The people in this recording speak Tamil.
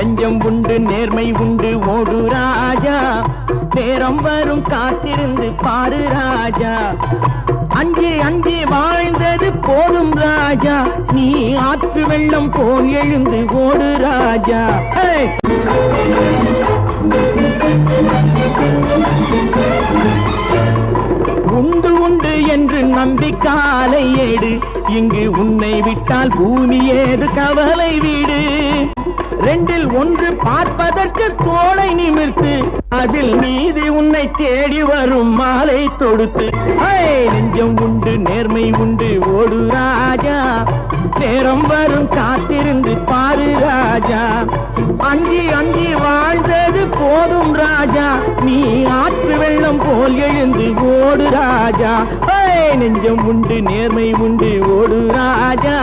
நெஞ்சம் உண்டு நேர்மை உண்டு ஓடு ராஜா. நேரம் வரும் காத்திருந்து பாரு ராஜா. அங்கே அங்கே வாழ்ந்தது போதும் ராஜா. நீ ஆற்று வெள்ளம் போல் எழுந்து ஓடு ராஜா. உண்டு உண்டு என்று நம்பி காலை ஏடு இங்கு உன்னை விட்டால் பூமி ஏது கவலை வீடு. ரெண்டில் ஒன்று பார்ப்பதற்கு தோலை நிமிர்த்து அதில் நீதி உன்னை தேடி வரும் மாலை தொடுத்து. நெஞ்சம் உண்டு நேர்மை உண்டு ஓடு ராஜா. நேரம் வரும் காத்திருந்து பாரு ராஜா. அஞ்சி அஞ்சி வாழ்ந்தது போதும் ராஜா. நீ ஆற்று வெள்ளம் போல் எழுந்து ஓடு ராஜா. நெஞ்சம் உண்டு நேர்மை உண்டு ஓடு ராஜா.